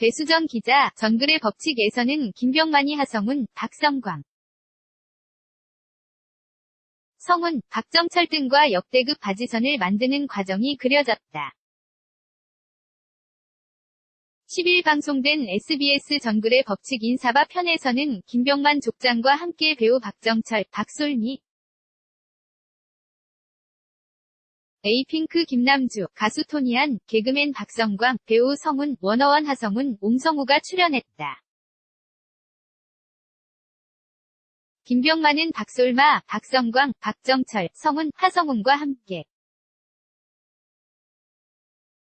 배수정 기자, 정글의 법칙에서는 김병만이 하성운, 박성광, 성훈, 박정철 등과 역대급 바지선을 만드는 과정이 그려졌다. 10일 방송된 SBS 정글의 법칙 인사바 편에서는 김병만 족장과 함께 배우 박정철, 박솔미, 에이핑크 김남주, 가수 토니안, 개그맨 박성광, 배우 성훈, 원어원 하성훈, 옹성우가 출연했다. 김병만은 박솔마, 박성광, 박정철, 성훈, 하성훈과 함께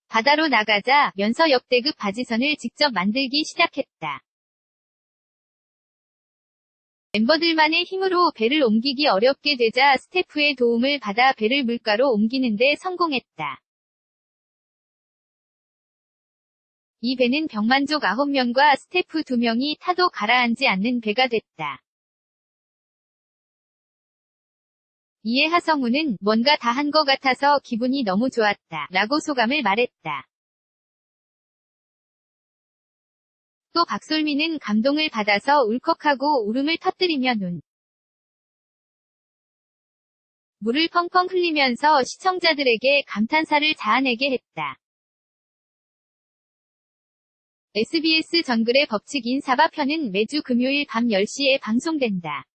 바다로 나가자 면서 역대급 바지선을 직접 만들기 시작했다. 멤버들만의 힘으로 배를 옮기기 어렵게 되자 스태프의 도움을 받아 배를 물가로 옮기는데 성공했다. 이 배는 병만족 9명과 스태프 2명이 타도 가라앉지 않는 배가 됐다. 이에 하성우는 뭔가 다 한 것 같아서 기분이 너무 좋았다. 라고 소감을 말했다. 또 박솔미는 감동을 받아서 울컥하고 울음을 터뜨리며 눈. 물을 펑펑 흘리면서 시청자들에게 감탄사를 자아내게 했다. SBS 정글의 법칙 인 사바 편은 매주 금요일 밤 10시에 방송된다.